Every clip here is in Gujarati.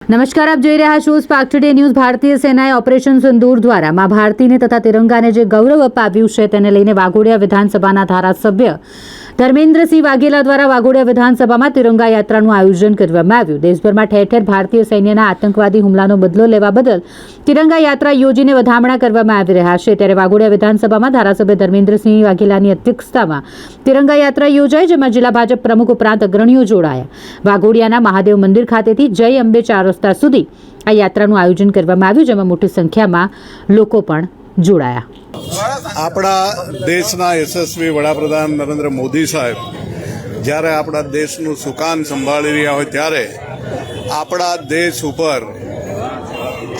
નમસ્કાર, આપ જોઈ રહ્યા છો સ્પાર્ક ટુડે ન્યૂઝ ભારતીય સેનાએ ઓપરેશન સિંદૂર દ્વારા મા ભારતીને તથા તિરંગાને જે ગૌરવ અપાવ્યું છે તેને લઈને વાઘોડિયા વિધાનસભાના ધારાસભ્ય ધર્મેન્દ્રસિંહ વાઘેલા દ્વારા વાઘોડિયા વિધાનસભામાં તિરંગા યાત્રાનું આયોજન કરવામાં આવ્યું. દેશભરમાં ઠેર ઠેર ભારતીય સૈન્યના આતંકવાદી હુમલાનો બદલો લેવા બદલ તિરંગા યાત્રા યોજીને વધામણા કરવામાં આવી રહ્યા છે. ત્યારે વાઘોડિયા વિધાનસભામાં ધારાસભ્ય ધર્મેન્દ્રસિંહ વાઘેલાની અધ્યક્ષતામાં તિરંગા યાત્રા યોજાઈ, જેમાં જિલ્લા ભાજપ પ્રમુખ ઉપરાંત અગ્રણીઓ જોડાયા. વાઘોડિયાના મહાદેવ મંદિર ખાતેથી જય અંબે ચાર રસ્તા સુધી આ યાત્રાનું આયોજન કરવામાં આવ્યું, જેમાં મોટી સંખ્યામાં લોકો પણ જોડાયા. આપણા દેશના યશસ્વી વડાપ્રધાન નરેન્દ્ર મોદી સાહેબ, જ્યારે આપણા દેશનું સુકાન સંભાળી રહ્યા હોય ત્યારે આપણા દેશ ઉપર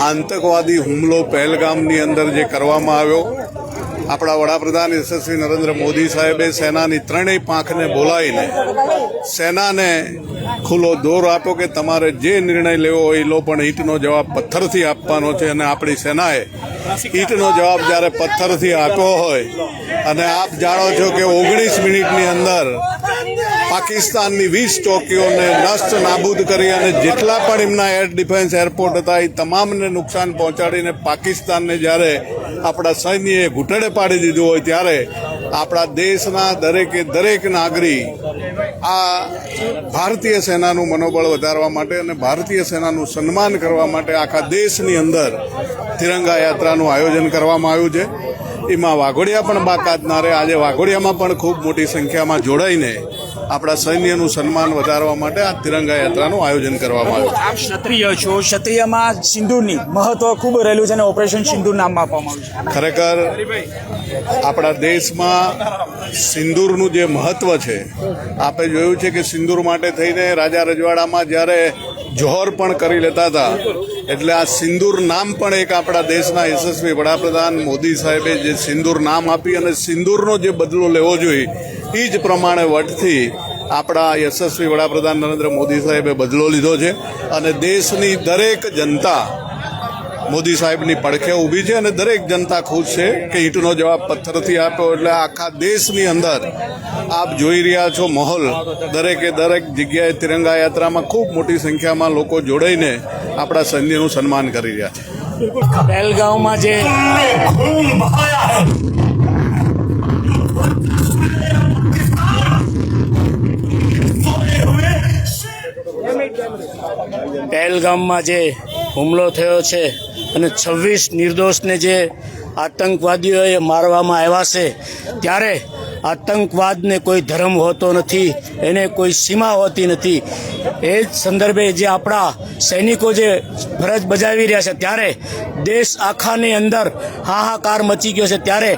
આતંકવાદી હુમલો પહેલગામની અંદર જે કરવામાં આવ્યો આપણા વડાપ્રધાન યશસ્વી નરેન્દ્ર મોદી સાહેબે સેનાની ત્રણેય પાંખને બોલાવીને સેનાને ખુલ્લો દોર આપ્યો કે તમારે જે નિર્ણય લેવો હોય લો, પણ ઈંટનો જવાબ પથ્થરથી આપવાનો છે અને આપણી સેનાએ ઈંટનો જવાબ જ્યારે પથ્થરથી આપ્યો હોય અને આપ જાણો છો કે ઓગણીસ મિનિટની અંદર પાકિસ્તાનની વીસ ચોકીઓને નષ્ટ નાબૂદ કરી અને જેટલા પણ એમના એર ડિફેન્સ એરપોર્ટ હતા એ તમામને નુકસાન પહોંચાડીને પાકિસ્તાનને જ્યારે આપણા સૈન્યએ ઘૂંટડે પાડી દીધું હોય ત્યારે આપણા દેશના દરેકે દરેક નાગરિક આ ભારતીય સેનાનું મનોબળ વધારવા માટે અને ભારતીય સેનાનું સન્માન કરવા માટે આખા દેશની અંદર તિરંગા યાત્રાનું આયોજન કરવામાં આવ્યું છે. એમાં વાઘોડિયા પણ બાકાત ના રહે. આજે વાઘોડિયામાં પણ ખૂબ મોટી સંખ્યામાં જોડાઈને આપણા સૈન્યનું સન્માન વધારવા માટે આ તિરંગા યાત્રાનું આયોજન કરવામાં આવ્યું. આપ ક્ષત્રિય છો. ક્ષત્રિયમાં સિંદૂરની મહત્વ ખૂબ રહેલું છે અને ઓપરેશન સિંધુ નામ આપવામાં આવ્યું છે. ખરેખર આપણા દેશમાં સિંદૂરનું જે મહત્વ છે આપણે જોયું છે કે સિંદૂર માટે થઈને રાજા રજવાડામાં જ્યારે જોહર પણ કરી લેતા હતા એટલે આ સિંદૂર નામ પણ એક આપણા દેશના યશસ્વી વડાપ્રધાન મોદી સાહેબે જે સિંદૂર નામ આપી અને સિંદૂરનો જે બદલો લેવો જોઈએ એ જ પ્રમાણે વટથી આપણા યશસ્વી વડાપ્રધાન નરેન્દ્ર મોદી સાહેબે બદલો લીધો છે અને દેશની દરેક જનતા મોદી સાહેબની પડખે ઊભી છે અને દરેક જનતા ખુશ છે કે ઈંટનો જવાબ પથ્થરથી આપ્યો એટલે આખા દેશની અંદર આપ જોઈ રહ્યા છો માહોલ. દરેકે દરેક જગ્યાએ તિરંગા યાત્રામાં ખૂબ મોટી સંખ્યામાં લોકો જોડાઈને આપણા સૈન્યનું સન્માન કરી રહ્યા છે. પહેલગાંવમાં જે પહેલગામમાં જે હુમલો થયો છે અને છવ્વીસ નિર્દોષને જે આતંકવાદીઓએ મારવામાં આવ્યા છે, ત્યારે આતંકવાદને કોઈ ધર્મ હોતો નથી, એને કોઈ સીમા હોતી નથી. એ જ સંદર્ભે જે આપણા સૈનિકો જે ફરજ બજાવી રહ્યા છે, ત્યારે દેશ આખાની અંદર હાહાકાર મચી ગયો છે, ત્યારે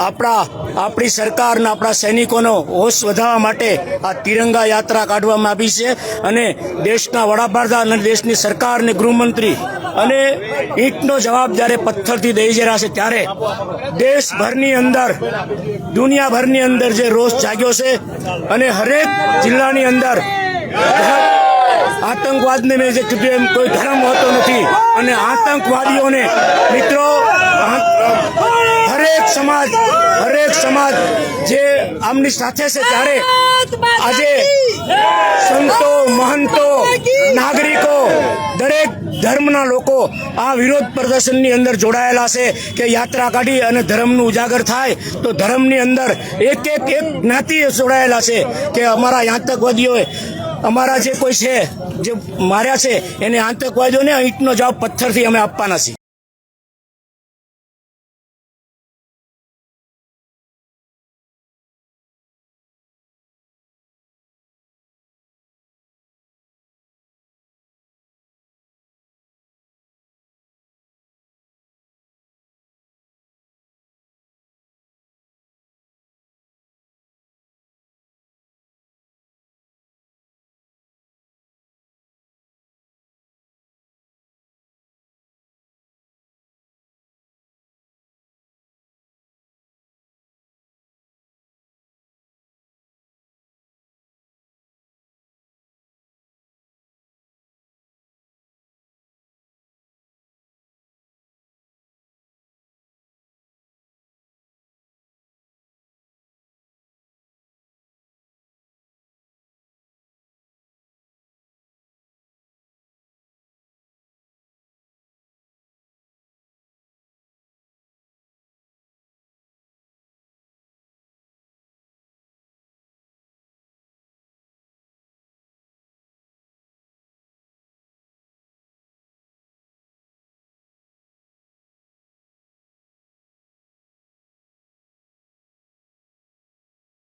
આપણા, આપણી સરકારના, આપણા સૈનિકોનો હોશ વધારવા માટે આ તિરંગા યાત્રા કાઢવામાં આવી છે અને દેશના વડાપ્રધાન અને દેશની સરકાર અને ગૃહમંત્રી અને ઈંટનો જવાબ જ્યારે પથ્થરથી દઈ જરા છે ત્યારે દેશભરની અંદર, દુનિયાભરની અંદર જે રોષ જાગ્યો છે અને હરેક જિલ્લાની અંદર આતંકવાદને મેં જે કીધું એમ કોઈ ધર્મ હોતો નથી અને આતંકવાદીઓને મિત્રો હરેક સમાજ હરેક સમાજ જે આમની સાથે છે ત્યારે આજે સંતો, મહંતો, નાગરિકો, દરેક ધર્મના લોકો આ વિરોધ પ્રદર્શનની અંદર જોડાયેલા છે કે યાત્રા કાઢી અને ધર્મનું ઉજાગર થાય તો ધર્મની અંદર એક એક એક જ્ઞાતિ જોડાયેલા છે કે અમારા આતંકવાદીઓએ, અમારા જે કોઈ છે, જે માર્યા છે, એને આતંકવાદીઓને ઈંટનો જવાબ પથ્થરથી અમે આપવાના છીએ.